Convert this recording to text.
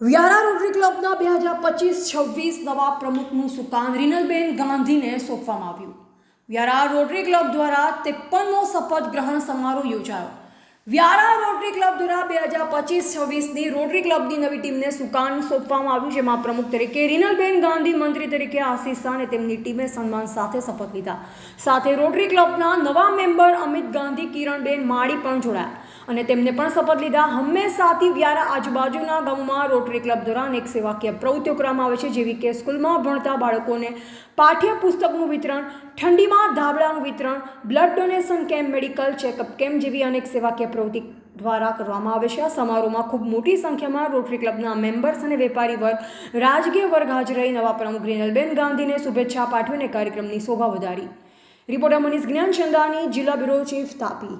Vyara rotary ક્લબના બે હજાર પચીસ, છવ્વીસ નવા પ્રમુખનું સુકાન રીનલબેન ગાંધીને સોંપવામાં આવ્યું. વ્યારા રોટરી ક્લબ દ્વારા ત્રેપનમો શપથ ગ્રહણ સમારોહ યોજાયો. વ્યારા રોટરી ક્લબ દ્વારા બે હજાર પચીસ, છવ્વીસની રોટરી ક્લબની નવી ટીમને સુકાન સોંપવામાં આવ્યું, જેમાં પ્રમુખ તરીકે રીનલબેન ગાંધી, મંત્રી તરીકે આશીષ શાહ અને તેમની ટીમે સન્માન સાથે શપથ લીધા. સાથે રોટરી ક્લબના નવા મેમ્બર અમિત ગાંધી, કિરણબેન માળી પણ જોડાયા. અને તેમને પણ શપથ લીધા. હંમેશાથી વ્યારા આજુબાજુના ગામમાં રોટરી ક્લબ દ્વારા અનેક સેવાકીય પ્રવૃત્તિઓ કરવામાં આવે છે, જેવી કે સ્કૂલમાં ભણતા બાળકોને પાઠ્યપુસ્તકનું વિતરણ, ઠંડીમાં ધાબળાનું વિતરણ, blood donation camp, medical checkup camp જેવી અનેક સેવાકીય પ્રવૃત્તિ દ્વારા કરવામાં આવે છે. આ સમારોહમાં ખૂબ મોટી સંખ્યામાં રોટરી ક્લબના મેમ્બર્સ અને વેપારી વર્ગ, રાજકીય વર્ગ હાજર રહી. નવા પ્રમુખ રીનલબેન ગાંધીને શુભેચ્છા પાઠવીને કાર્યક્રમની શોભા વધારી. રિપોર્ટર મનીષ જ્ઞાનચંદાની જિલ્લા બ્યુરો ચીફ તાપી.